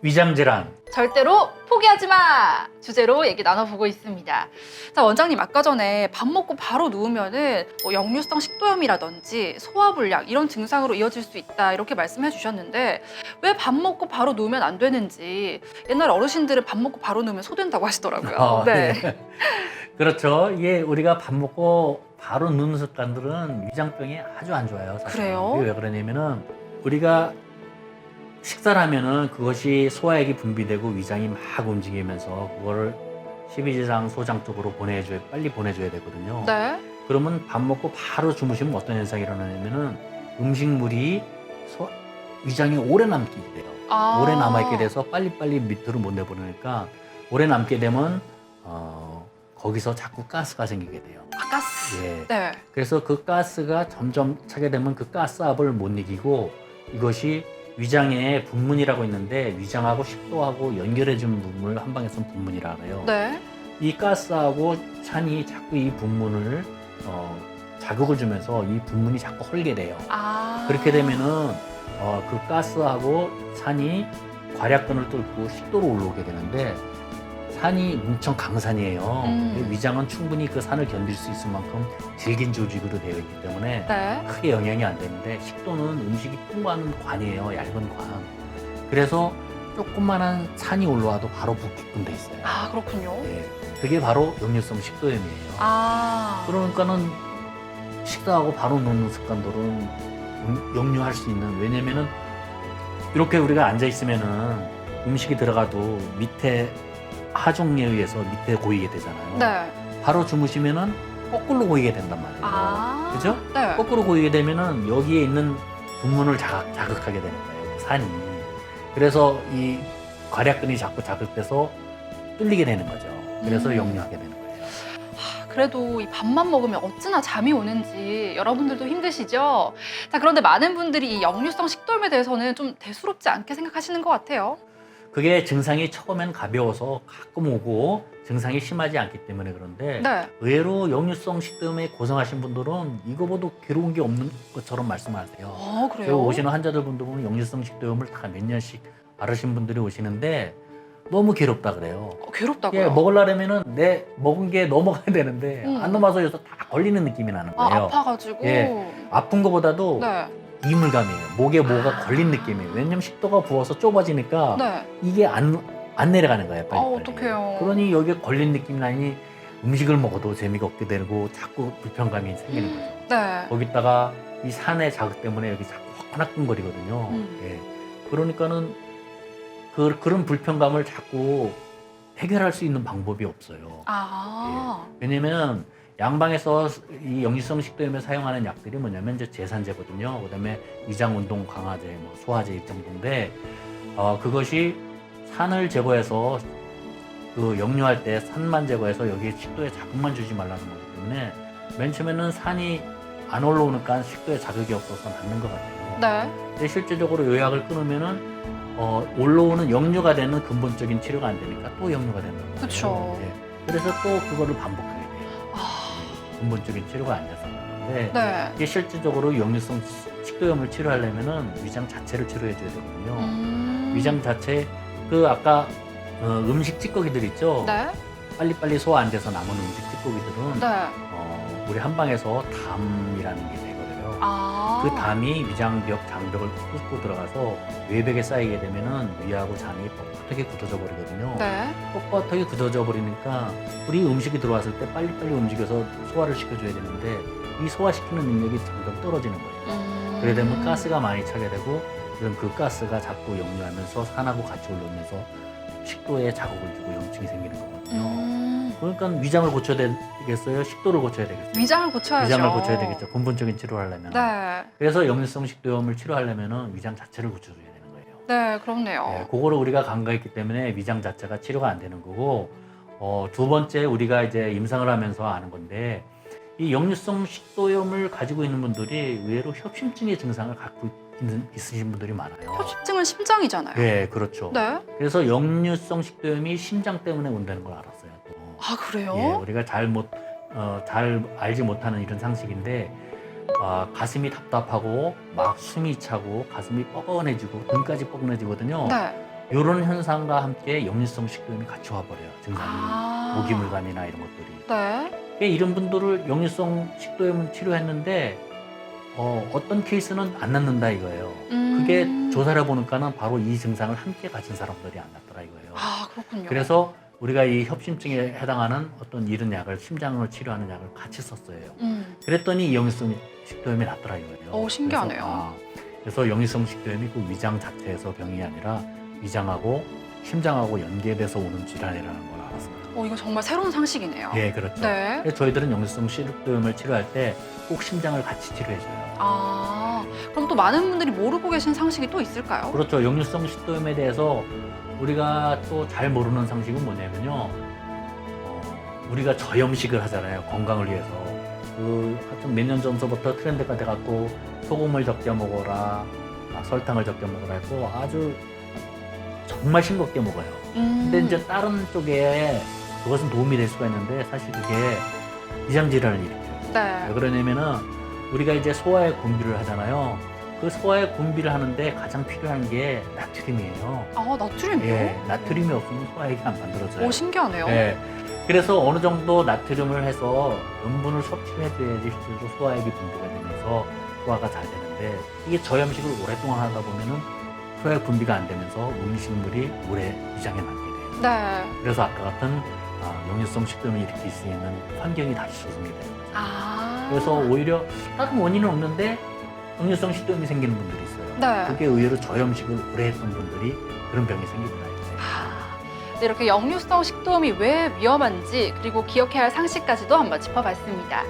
위장 질환. 절대로 포기하지 마! 주제로 얘기 나눠보고 있습니다. 자, 원장님, 아까 전에 밥 먹고 바로 누우면은 뭐 역류성 식도염이라든지 소화불량 이런 증상으로 이어질 수 있다 이렇게 말씀해 주셨는데 왜 밥 먹고 바로 누우면 안 되는지 옛날 어르신들은 밥 먹고 바로 누우면 소된다고 하시더라고요. 어, 네. 그렇죠. 이게 우리가 밥 먹고 바로 눕는 습관들은 위장병에 아주 안 좋아요. 사실. 그래요? 이게 왜 그러냐면은 우리가 식사를 하면은 그것이 소화액이 분비되고 위장이 막 움직이면서 그거를 십이지장 소장 쪽으로 보내줘야 빨리 보내줘야 되거든요. 네. 그러면 밥 먹고 바로 주무시면 어떤 현상이 일어나냐면은 음식물이 소, 위장에 오래 남게 돼요. 아. 오래 남아있게 돼서 빨리빨리 밑으로 못 내보내니까 오래 남게 되면 어, 거기서 자꾸 가스가 생기게 돼요. 아, 가스. 예. 네. 그래서 그 가스가 점점 차게 되면 그 가스 압을 못 이기고 이것이 위장에 분문이라고 있는데 위장하고 식도하고 연결해준 부분을 한 방에 쓴 분문이라 그래요. 네. 이 가스하고 산이 자꾸 이 분문을 어, 자극을 주면서 이 분문이 자꾸 헐게 돼요. 아. 그렇게 되면은 어, 그 가스하고 산이 괄약근을 뚫고 식도로 올라오게 되는데 산이 엄청 강산이에요. 음. 위장은 충분히 그 산을 견딜 수 있을 만큼 질긴 조직으로 되어 있기 때문에 네. 크게 영향이 안 되는데 식도는 음식이 통과하는 관이에요. 얇은 관. 그래서 조그만한 산이 올라와도 바로 붓게끔 돼 있어요. 아, 그렇군요. 예. 그게 바로 역류성 식도염이에요. 아. 그러니까는 식사하고 바로 놓는 습관들은 음- 역류할 수 있는 왜냐면은 이렇게 우리가 앉아 있으면은 음식이 들어가도 밑에 하중에 의해서 밑에 고이게 되잖아요. 네. 바로 주무시면은 거꾸로 고이게 된단 말이에요. 아. 그죠? 네. 거꾸로 고이게 되면은 여기에 있는 분문을 자극, 자극하게 되는 거예요. 산이. 그래서 이 괄약근이 자꾸 자극돼서 뚫리게 되는 거죠. 그래서 음. 역류하게 되는 거예요. 그래도 이 밥만 먹으면 어찌나 잠이 오는지 여러분들도 힘드시죠? 자, 그런데 많은 분들이 이 역류성 식도염에 대해서는 좀 대수롭지 않게 생각하시는 것 같아요. 그게 증상이 처음엔 가벼워서 가끔 오고 증상이 심하지 않기 때문에 그런데 네. 의외로 역류성 식도염에 고생하신 분들은 이거보다 괴로운 게 없는 것처럼 말씀하세요. 어, 저희 그래요? 오시는 환자들 분들 보면 역류성 식도염을 다 몇 년씩 앓으신 분들이 오시는데 너무 괴롭다 그래요. 어, 괴롭다고요? 예, 먹으려면은 내 먹은 게 넘어가야 되는데 음. 안 넘어서 여기서 다 걸리는 느낌이 나는 아, 거예요. 아 파가지고. 예. 아픈 것보다도 네. 이물감이에요. 목에 뭐가 아. 걸린 느낌이에요. 왜냐면 식도가 부어서 좁아지니까 네. 이게 안, 안 내려가는 거예요. 빨리 아, 어떡해요. 그러니 여기에 걸린 느낌 나니 음식을 먹어도 재미가 없게 되고 자꾸 불편감이 생기는 거죠. 네. 거기다가 이 산의 자극 때문에 여기 자꾸 화끈화끈거리거든요. 음. 예. 그러니까는 그, 그런 불편감을 자꾸 해결할 수 있는 방법이 없어요. 아. 왜냐면 양방에서 이 역류성 식도염에 사용하는 약들이 뭐냐면 이제 제산제거든요. 그다음에 위장 운동 강화제, 뭐 소화제 이 정도인데 어, 그것이 산을 제거해서 그 역류할 때 산만 제거해서 여기에 식도에 자극만 주지 말라는 거기 때문에 맨 처음에는 산이 안 올라오니까 식도에 자극이 없어서 낫는 것 같아요. 네. 근데 실제적으로 요 약을 끊으면은 어, 올라오는 역류가 되는 근본적인 치료가 안 되니까 또 역류가 거예요. 그쵸. 예. 그래서 또 그거를 반복하게 돼요. 아. 근본적인 치료가 안 돼서 그런데 네. 이게 실질적으로 역류성 식도염을 치료하려면은 위장 자체를 치료해 줘야 되거든요. 음. 위장 자체 그 아까 어, 음식 찌꺼기들 있죠. 네. 빨리빨리 소화 안 돼서 남은 음식 찌꺼기들은 네. 어, 우리 한방에서 담이라는 게 되거든요. 아. 그 담이 위장벽 장벽을 뚫고 들어가서 외벽에 쌓이게 되면은 위하고 장이 뻣뻣하게 굳어져 버리거든요. 네. 뻣뻣하게 굳어져 버리니까 우리 음식이 들어왔을 때 빨리빨리 움직여서 소화를 시켜줘야 되는데 이 소화시키는 능력이 점점 떨어지는 거예요. 음. 그래 되면 가스가 많이 차게 되고 그럼 그 가스가 자꾸 역류하면서 산하고 같이 올라오면서 식도에 자극을 주고 염증이 생기는 거거든요. 음. 그러니까 위장을 고쳐야 되겠어요? 식도를 고쳐야 되겠어요? 위장을 고쳐야죠. 위장을 고쳐야 되겠죠. 근본적인 치료를 하려면. 네. 그래서 역류성 식도염을 치료하려면 위장 자체를 고쳐줘야 되는 거예요. 네, 그렇네요. 네, 그거를 우리가 간과했기 때문에 위장 자체가 치료가 안 되는 거고 어, 두 번째 우리가 이제 임상을 하면서 아는 건데 이 역류성 식도염을 가지고 있는 분들이 의외로 협심증의 증상을 갖고 있는, 있으신 분들이 많아요. 협심증은 심장이잖아요. 네, 그렇죠. 네. 그래서 역류성 식도염이 심장 때문에 온다는 걸 알았어요. 또. 아, 그래요? 예, 우리가 잘 못, 어, 잘 알지 못하는 이런 상식인데 아, 가슴이 답답하고 막 숨이 차고 가슴이 뻐근해지고 등까지 뻐근해지거든요. 네. 이런 현상과 함께 역류성 식도염이 같이 와버려요. 증상이 아. 모기물감이나 이런 것들이. 네. 이런 분들을 역류성 식도염을 치료했는데 어, 어떤 케이스는 안 낫는다 이거예요. 음. 그게 조사를 보니까는 바로 이 증상을 함께 가진 사람들이 안 낫더라 이거예요. 아 그렇군요. 그래서 우리가 이 협심증에 해당하는 어떤 이런 약을 심장을 치료하는 약을 같이 썼어요. 음. 그랬더니 이 역류성 식도염이 낫더라 이거예요. 오, 신기하네요. 그래서, 아, 그래서 역류성 식도염이 그 위장 자체에서 병이 아니라 위장하고 심장하고 연계돼서 오는 질환이라는 걸 알았습니다. 어 이거 정말 새로운 상식이네요. 예, 그렇죠. 네. 그래서 저희들은 역류성 식도염을 치료할 때 꼭 심장을 같이 치료해줘요. 아 그럼 또 많은 분들이 모르고 계신 상식이 또 있을까요? 그렇죠. 역류성 식도염에 대해서 우리가 또 잘 모르는 상식은 뭐냐면요. 어, 우리가 저염식을 하잖아요. 건강을 위해서. 그 하여튼 몇 년 전서부터 트렌드가 돼갖고 소금을 적게 먹어라, 아, 설탕을 적게 먹어라 했고 아주 정말 싱겁게 먹어요. 음. 근데 이제 다른 쪽에 그것은 도움이 될 수가 있는데 사실 그게 위장 질환을 일으켜요. 네. 왜 그러냐면은 우리가 이제 소화의 분비를 하잖아요. 그 소화의 분비를 하는데 가장 필요한 게 나트륨이에요. 아 나트륨이요? 예, 나트륨이 없으면 소화액이 안 만들어져요. 오 신기하네요. 예. 그래서 어느 정도 나트륨을 해서 염분을 섭취해줘야지 실제로 소화액이 분비가 되면서 소화가 잘 되는데 이게 저염식을 오랫동안 하다 보면은 소화액 분비가 안 되면서 음식물이 오래 위장에 남게 돼요. 네. 그래서 아까 같은 아, 역류성 식도염을 일으킬 수 있는 환경이 다시 조성이 돼요. 아. 그래서 오히려 다른 원인은 없는데 역류성 식도염이 생기는 분들이 있어요. 네. 그게 의외로 저염식을 오래 했던 분들이 그런 병이. 아, 네, 이렇게 역류성 식도염이 왜 위험한지 그리고 기억해야 할 상식까지도 한번 짚어봤습니다.